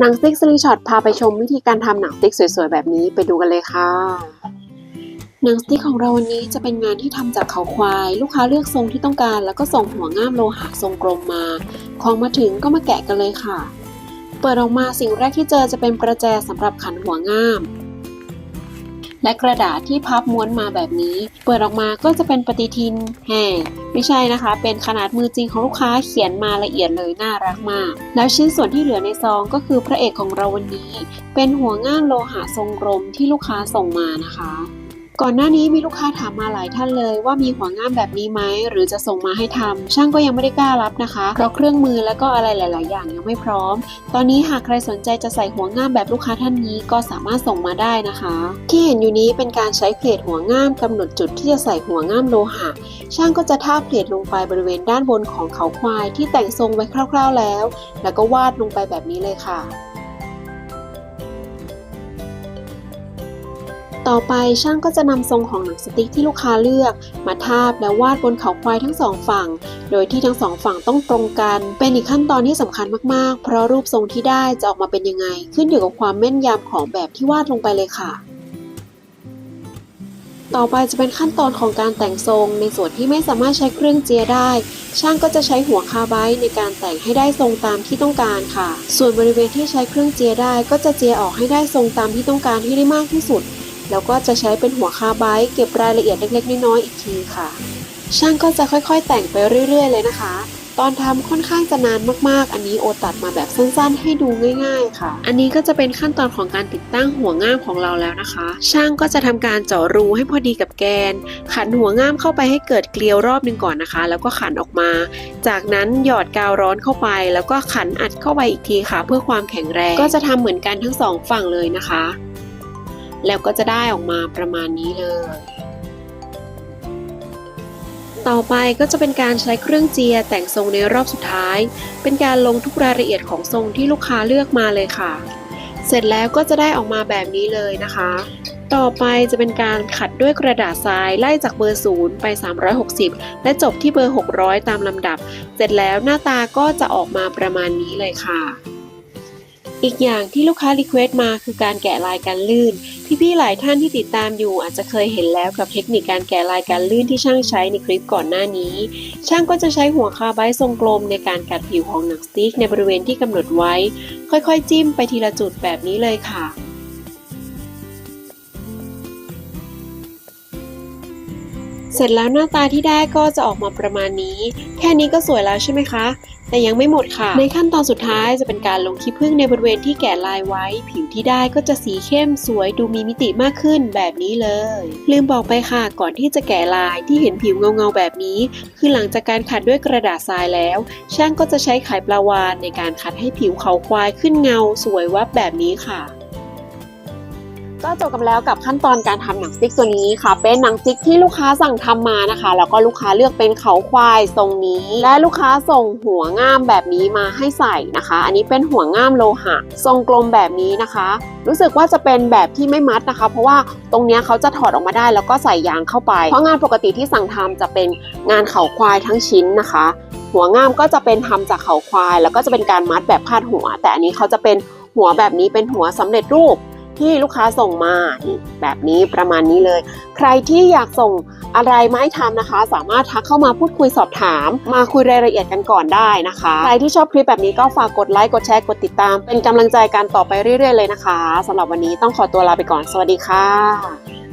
หนังสติ๊กสลีช็อตพาไปชมวิธีการทำหนังสติ๊กสวยๆ แบบนี้ไปดูกันเลยค่ะ หนังสติ๊กของเราวันนี้จะเป็นงานที่ทำจากเขาควาย ลูกค้าเลือกทรงที่ต้องการ แล้วก็ส่งหัวง่ามโลหะทรงกลมมา ของมาถึงก็มาแกะกันเลยค่ะ เปิดออกมาสิ่งแรกที่เจอจะเป็นประแจสำหรับขันหัวง่าม และกระดาษที่พับม้วนมาแบบนี้ เปิดออกมาก็จะเป็นปฏิทินแห่ไม่ใช่นะคะ เป็นขนาดมือจริงของลูกค้าเขียนมาละเอียดเลยน่ารักมาก แล้วชิ้นส่วนที่เหลือในซองก็คือพระเอกของเราวันนี้ เป็นหัวง่างโลหะทรงกลมที่ลูกค้าส่งมานะคะ ก่อนหน้านี้มีลูกค้าถามมาหลายท่านเลยว่ามีหัวง่ามแบบนี้ไหมหรือจะส่งมาให้ทำช่างก็ยังไม่ได้กล้ารับนะคะ เพราะเครื่องมือและก็อะไรหลาย ๆ อย่างยังไม่พร้อม ตอนนี้หากใครสนใจจะใส่หัวง่ามแบบลูกค้าท่านนี้ก็สามารถส่งมาได้นะคะ ที่เห็นอยู่นี้เป็นการใช้เพลทหัวง่ามกำหนดจุดที่จะใส่หัวง่ามโลหะ ช่างก็จะทาบเพลทลงไปบริเวณด้านบนของเขาควายที่แต่งทรงไว้คร่าว ๆ แล้ว แล้วก็วาดลงไปแบบนี้เลยค่ะ ต่อไปช่างก็จะนำทรงของหนังสติ๊กที่ลูกค้าเลือก มาทาบแล้ววาดบนเขาควายทั้งสองฝั่ง โดยที่ทั้งสองฝั่งต้องตรงกัน เป็นอีกขั้นตอนที่สำคัญมากๆ เพราะรูปทรงที่ได้จะออกมาเป็นยังไง ขึ้นอยู่กับความแม่นยำของแบบที่วาดลงไปเลยค่ะต่อไปจะเป็นขั้นตอนของการแต่งทรง ในส่วนที่ไม่สามารถใช้เครื่องเจียได้ ช่างก็จะใช้หัวคาร์ไบต์ในการแต่งให้ได้ทรงตามที่ต้องการค่ะ ส่วนบริเวณที่ใช้เครื่องเจียได้ก็จะเจียออกให้ได้ทรงตามที่ต้องการให้ได้มากที่สุด แล้วก็จะใช้เป็นหัวคาไบต์เก็บรายละเอียดเล็กๆน้อยๆอีกทีค่ะ ช่างก็จะค่อยๆ แต่งไปเรื่อยๆ เลยนะคะ ตอนทำค่อนข้างจะนานมากๆ อันนี้โอตัดมาแบบสั้นๆ ให้ดูง่าย ๆ ค่ะ อันนี้ก็จะเป็นขั้นตอนของการติดตั้งหัวง่ามของเราแล้วนะคะ ช่างก็จะทำการเจาะรูให้พอดีกับแกน ขันหัวง่ามเข้าไปให้เกิดเกลียวรอบนึงก่อนนะคะ แล้วก็ขันออกมา จากนั้นหยอดกาวร้อนเข้าไป แล้วก็ขันอัดเข้าไปอีกทีค่ะ เพื่อความแข็งแรง ก็จะทำเหมือนกันทั้งสองฝั่งเลยนะคะ แล้วก็จะได้ออกมาประมาณนี้เลย ต่อไปก็จะเป็นการใช้เครื่องเจียแต่งทรงในรอบสุดท้าย เป็นการลงทุกรายละเอียดของทรงที่ลูกค้าเลือกมาเลยค่ะ เสร็จแล้วก็จะได้ออกมาแบบนี้เลยนะคะ ต่อไปจะเป็นการขัดด้วยกระดาษทรายไล่จากเบอร์ 0 ไป 360 และจบที่เบอร์ 600 ตามลำดับ เสร็จแล้วหน้าตาก็จะออกมาประมาณนี้เลยค่ะอีกอย่างที่ลูกค้ารีเควสต์มาคือการแกะลายการลื่น พี่ๆหลายท่านที่ติดตามอยู่อาจจะเคยเห็นแล้วกับเทคนิคการแกะลายการลื่นที่ช่างใช้ในคลิปก่อนหน้านี้ ช่างก็จะใช้หัวคาร์ไบต์ทรงกลมในการกัดผิวของหนังสติ๊กในบริเวณที่กำหนดไว้ ค่อยๆ จิ้มไปทีละจุดแบบนี้เลยค่ะ เสร็จแล้วหน้าตาที่ได้ก็จะออกมาประมาณนี้ แค่นี้ก็สวยแล้วใช่ไหมคะ แต่ยังไม่หมดค่ะ ในขั้นตอนสุดท้ายจะเป็นการลงขี้ผึ้งในบริเวณที่แกะลายไว้ ผิวที่ได้ก็จะสีเข้มสวยดูมีมิติมากขึ้นแบบนี้เลย ลืมบอกไปค่ะ ก่อนที่จะแกะลายที่เห็นผิวเงาๆแบบนี้ คือหลังจากการขัดด้วยกระดาษทรายแล้ว ช่างก็จะใช้ไขปลาวานในการขัดให้ผิวเขาควายขึ้นเงา สวยวับแบบนี้ค่ะ ก็จบกันแล้วกับขั้นตอนการทำหนังสติ๊กตัวนี้ค่ะ เป็นหนังสติ๊กที่ลูกค้าสั่งทำมานะคะ แล้วก็ลูกค้าเลือกเป็นเขาควายทรงนี้ และลูกค้าส่งหัวง่ามแบบนี้มาให้ใส่นะคะ อันนี้เป็นหัวง่ามโลหะ ทรงกลมแบบนี้นะคะ รู้สึกว่าจะเป็นแบบที่ไม่มัดนะคะ เพราะว่าตรงนี้เขาจะถอดออกมาได้ แล้วก็ใส่ยางเข้าไป เพราะงานปกติที่สั่งทำจะเป็นงานเขาควายทั้งชิ้นนะคะ หัวง่ามก็จะเป็นทำจากเขาควาย แล้วก็จะเป็นการมัดแบบพาดหัว แต่อันนี้เขาจะเป็นหัวแบบนี้เป็นหัวสำเร็จรูป ที่ลูกค้าส่งมา แบบนี้ประมาณนี้เลย ใครที่อยากส่งอะไรมาให้ทำนะคะ สามารถทักเข้ามาพูดคุยสอบถาม มาคุยรายละเอียดกันก่อนได้นะคะ ใครที่ชอบคลิปแบบนี้ก็ฝากกดไลค์กดแชร์กดติดตาม เป็นกำลังใจการต่อไปเรื่อยๆเลยนะคะสำหรับวันนี้ต้องขอตัวลาไปก่อนสวัสดีค่ะ